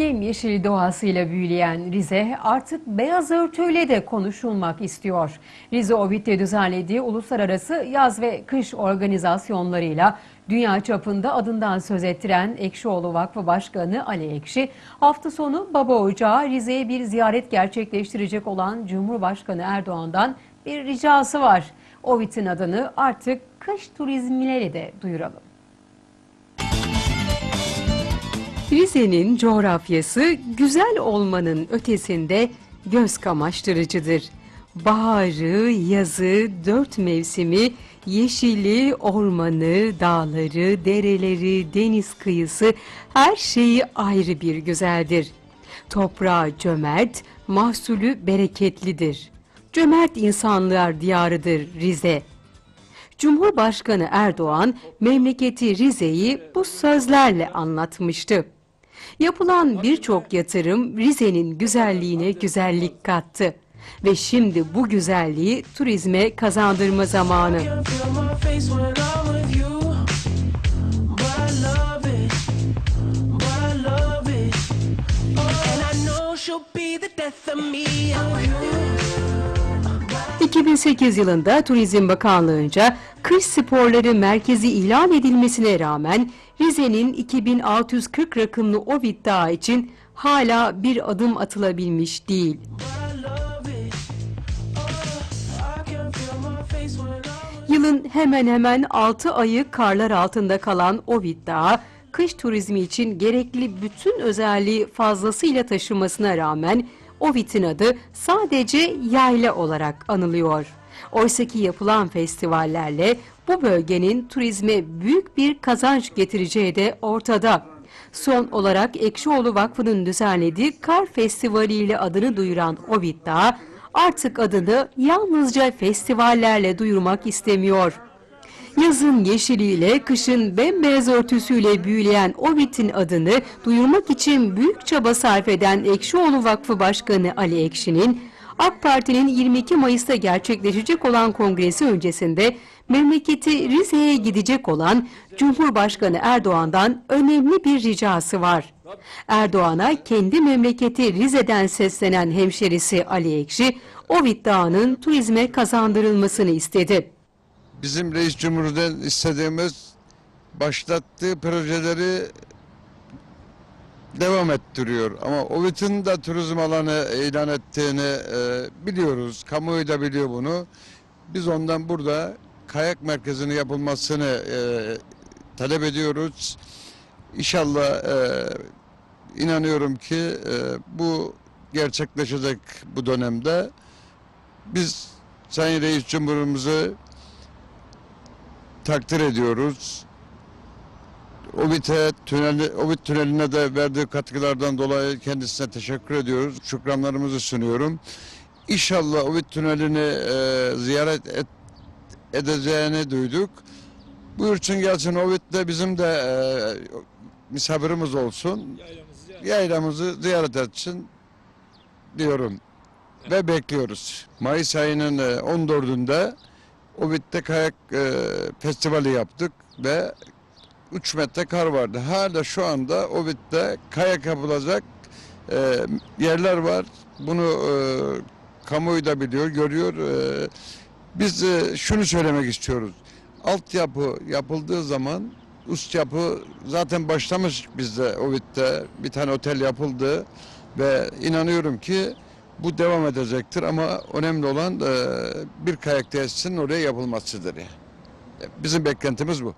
Yemyeşil doğasıyla büyüleyen Rize artık beyaz örtüyle de konuşulmak istiyor. Rize Ovit'te düzenlediği uluslararası yaz ve kış organizasyonlarıyla dünya çapında adından söz ettiren Ekşioğlu Vakfı Başkanı Ali Ekşi hafta sonu Baba Ocağı Rize'ye bir ziyaret gerçekleştirecek olan Cumhurbaşkanı Erdoğan'dan bir ricası var. Ovit'in adını artık kış turizmiyle de duyuralım. Rize'nin coğrafyası güzel olmanın ötesinde göz kamaştırıcıdır. Baharı, yazı, dört mevsimi, yeşili, ormanı, dağları, dereleri, deniz kıyısı her şeyi ayrı bir güzeldir. Toprağı cömert, mahsulü bereketlidir. Cömert insanlar diyarıdır Rize. Cumhurbaşkanı Erdoğan memleketi Rize'yi bu sözlerle anlatmıştı. Yapılan birçok yatırım Rize'nin güzelliğine güzellik kattı ve şimdi bu güzelliği turizme kazandırma zamanı. she'll be the death of me. Oh, you. 2008 yılında Turizm Bakanlığı'nca kış sporları merkezi ilan edilmesine rağmen Rize'nin 2640 rakımlı Ovid Dağı için hala bir adım atılabilmiş değil. Yılın hemen hemen 6 ayı karlar altında kalan Ovid Dağı, kış turizmi için gerekli bütün özelliği fazlasıyla taşımasına rağmen Ovid'in adı sadece yayla olarak anılıyor. Oysaki yapılan festivallerle bu bölgenin turizme büyük bir kazanç getireceği de ortada. Son olarak Ekşioğlu Vakfı'nın düzenlediği Kar Festivali ile adını duyuran Ovid Dağı, artık adını yalnızca festivallerle duyurmak istemiyor. Yazın yeşiliyle, kışın bembeyaz örtüsüyle büyüleyen Ovid'in adını duyurmak için büyük çaba sarf eden Ekşioğlu Vakfı Başkanı Ali Ekşi'nin, AK Parti'nin 22 Mayıs'ta gerçekleşecek olan kongresi öncesinde memleketi Rize'ye gidecek olan Cumhurbaşkanı Erdoğan'dan önemli bir ricası var. Erdoğan'a kendi memleketi Rize'den seslenen hemşerisi Ali Ekşi, Ovid Dağı'nın turizme kazandırılmasını istedi. Bizim reis cumhurdan istediğimiz başlattığı projeleri devam ettiriyor. Ama OVİT'in de turizm alanı ilan ettiğini e, biliyoruz. Kamuoyu da biliyor bunu. Biz ondan burada kayak merkezinin yapılmasını e, talep ediyoruz. İnşallah e, inanıyorum ki e, bu gerçekleşecek bu dönemde. Biz Sayın Reis Cumhurumuzu takdir ediyoruz. Obit'e tüneli, Obit tüneline de verdiği katkılardan dolayı kendisine teşekkür ediyoruz. Şükranlarımızı sunuyorum. İnşallah Obit tünelini e, ziyaret et, edeceğini duyduk. Buyursun gelsin Obit de bizim de e, misafirimiz olsun. Yaylamızı ziyaret etsin diyorum. Ve bekliyoruz. Mayıs ayının e, 14'ünde Obit'te kayak e, festivali yaptık ve 3 metre kar vardı. Hala şu anda Obit'te kayak yapılacak e, yerler var. Bunu e, kamuoyu da biliyor, görüyor. E, biz e, şunu söylemek istiyoruz. Altyapı yapıldığı zaman üst yapı zaten başlamış bizde Obit'te. Bir tane otel yapıldı ve inanıyorum ki bu devam edecektir ama önemli olan bir kayak tesisinin oraya yapılmasıdır. Yani. Bizim beklentimiz bu.